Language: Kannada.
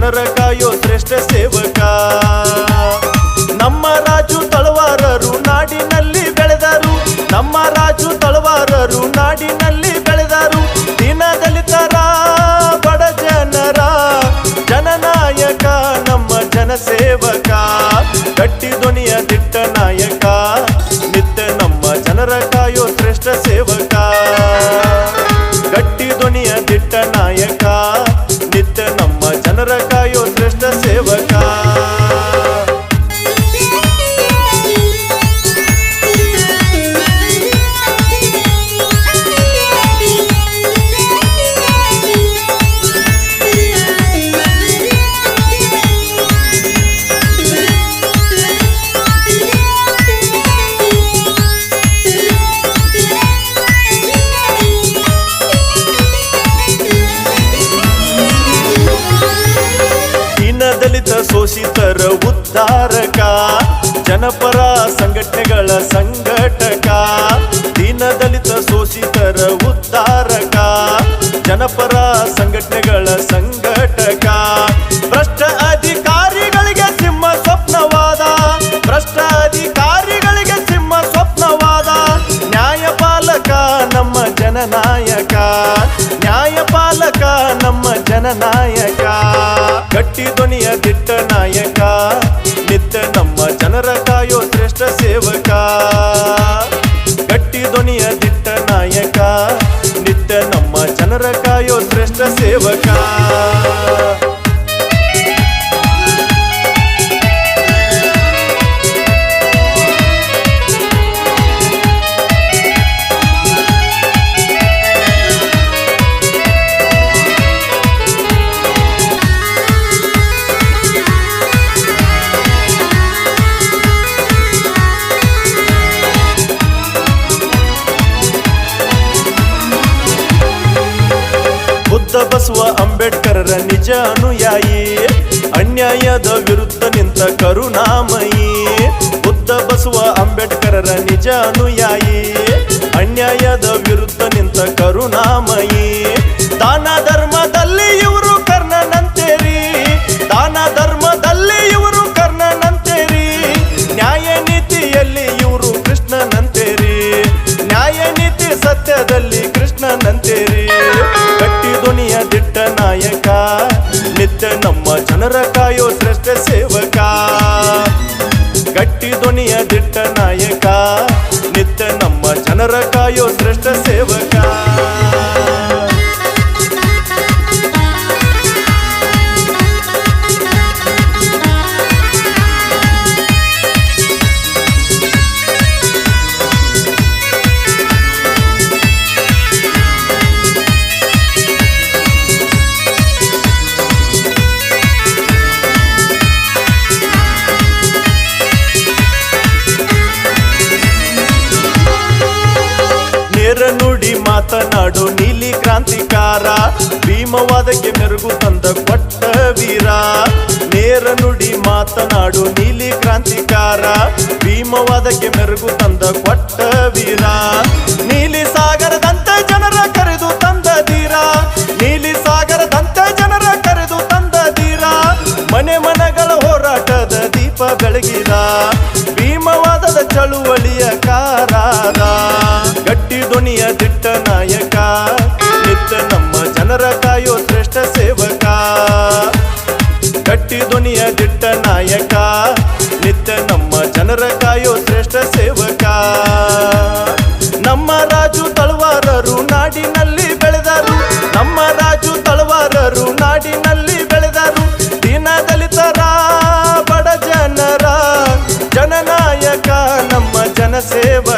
ಜನರ ಕಾಯೋ ಶ್ರೇಷ್ಠ ಸೇವಕ. ನಮ್ಮ ರಾಜು ತಳವಾರರು ನಾಡಿನಲ್ಲಿ ಬೆಳೆದರು. ನಮ್ಮ ರಾಜು ತಳವಾರರು ನಾಡಿನಲ್ಲಿ ಬೆಳೆದರು. ದಿನ ದಲಿತರ ಬಡ ಜನರ ಜನನಾಯಕ, ನಮ್ಮ ಜನಸೇವಕ. ಗಟ್ಟಿ ಧ್ವನಿಯ ದಿಟ್ಟ ನಾಯಕ, ನಿತ್ಯ ನಮ್ಮ ಜನರ ಕಾಯೋ ಶ್ರೇಷ್ಠ ಸೇವಕ. ಶೋಷಿತರ ಉದ್ಧಾರಕ, ಜನಪರ ಸಂಘಟನೆಗಳ ಸಂಘಟಕ ದೀನ ದಲಿತ ಶೋಷಿತರ ಉದ್ಧಾರಕ, ಜನಪರ ಸಂಘಟನೆಗಳ ಸಂಘಟಕ. ಭ್ರಷ್ಟ ಅಧಿಕಾರಿಗಳಿಗೆ ಸಿಂಹ ಸ್ವಪ್ನವಾದ, ಭ್ರಷ್ಟ ಅಧಿಕಾರಿಗಳಿಗೆ ಸಿಂಹ ಸ್ವಪ್ನವಾದ, ನ್ಯಾಯಪಾಲಕ ನಮ್ಮ ಜನನಾಯಕ, ನ್ಯಾಯಪಾಲಕ ನಮ್ಮ ಜನನಾಯಕ. ಗಟ್ಟಿ ಧ್ವನಿಯ ದಿಟ್ಟ ನಾಯಕ. ನಿತ್ಯ ನಮ್ಮ ಜನರ ಕಾಯೋ ಶ್ರೇಷ್ಠ ಸೇವಕ. ಗಟ್ಟಿ ಧ್ವನಿಯ ದಿಟ್ಟ ನಾಯಕ. ನಿತ್ಯ ನಮ್ಮ ಜನರ ಕಾಯೋ ಶ್ರೇಷ್ಠ ಸೇವಕ. ಅಂಬೇಡ್ಕರರ ನಿಜ ಅನುಯಾಯಿ. ಅನ್ಯಾಯದ ವಿರುದ್ಧ ನಿಂತ ಕರುಣಾಮಯಿ. ಬುದ್ಧ ಬಸವ ಅಂಬೇಡ್ಕರರ ನಿಜ ಅನುಯಾಯಿ. ಅನ್ಯಾಯದ ವಿರುದ್ಧ ನಿಂತ ಕರುಣಾಮಯಿ. ದಾನ ಧರ್ಮದಲ್ಲಿ ನಮ್ಮ ಜನರ ಕಾಯೋ ಶ್ರೇಷ್ಠ ಸೇವಕ. ಗಟ್ಟಿ ಧ್ವನಿಯ ದಿಟ್ಟ ನಾಯಕ. ನಿತ್ಯ ನಮ್ಮ ಜನರ ಕಾಯೋ ಶ್ರೇಷ್ಠ ಸೇವಕ. ನೀಲಿ ಕ್ರಾಂತಿಕಾರ ಭೀಮವಾದಕ್ಕೆ ಮೆರುಗು ತಂದ ಕೊಟ್ಟ ವೀರ. ನೇರ ನುಡಿ ಮಾತನಾಡು ನೀಲಿ ಕ್ರಾಂತಿಕಾರ, ಭೀಮವಾದಕ್ಕೆ ಮೆರುಗು ತಂದ ಕೊಟ್ಟ ವೀರ. ನೀಲಿ ಸಾಗರದಂತೆ ಜನರ ಕರೆದು ತಂದ ತೀರ. ನೀಲಿ ಸಾಗರದಂತೆ ಜನರ ಕರೆದು ತಂದ ತೀರ. ಮನೆ ಮನಗಳ ಹೋರಾಟದ ದೀಪ ಬೆಳಗಿದ. ಭೀಮವಾದದ ಚಳುವಳಿಯ ಜನರ ಕಾಯೋ ಶ್ರೇಷ್ಠ ಸೇವಕ. ಗಟ್ಟಿ ಧ್ವನಿಯ ದಿಟ್ಟ ನಾಯಕ. ನಿತ್ಯ ನಮ್ಮ ಜನರ ಕಾಯೋ ಶ್ರೇಷ್ಠ ಸೇವಕ. ನಮ್ಮ ರಾಜು ತಳವಾರರು ನಾಡಿನಲ್ಲಿ ಬೆಳೆದರು. ನಮ್ಮ ರಾಜು ತಳವಾರರು ನಾಡಿನಲ್ಲಿ ಬೆಳೆದರು. ದೀನ ದಲಿತರ ಬಡ ಜನರ, ಜನನಾಯಕ, ನಮ್ಮ ಜನಸೇವಕ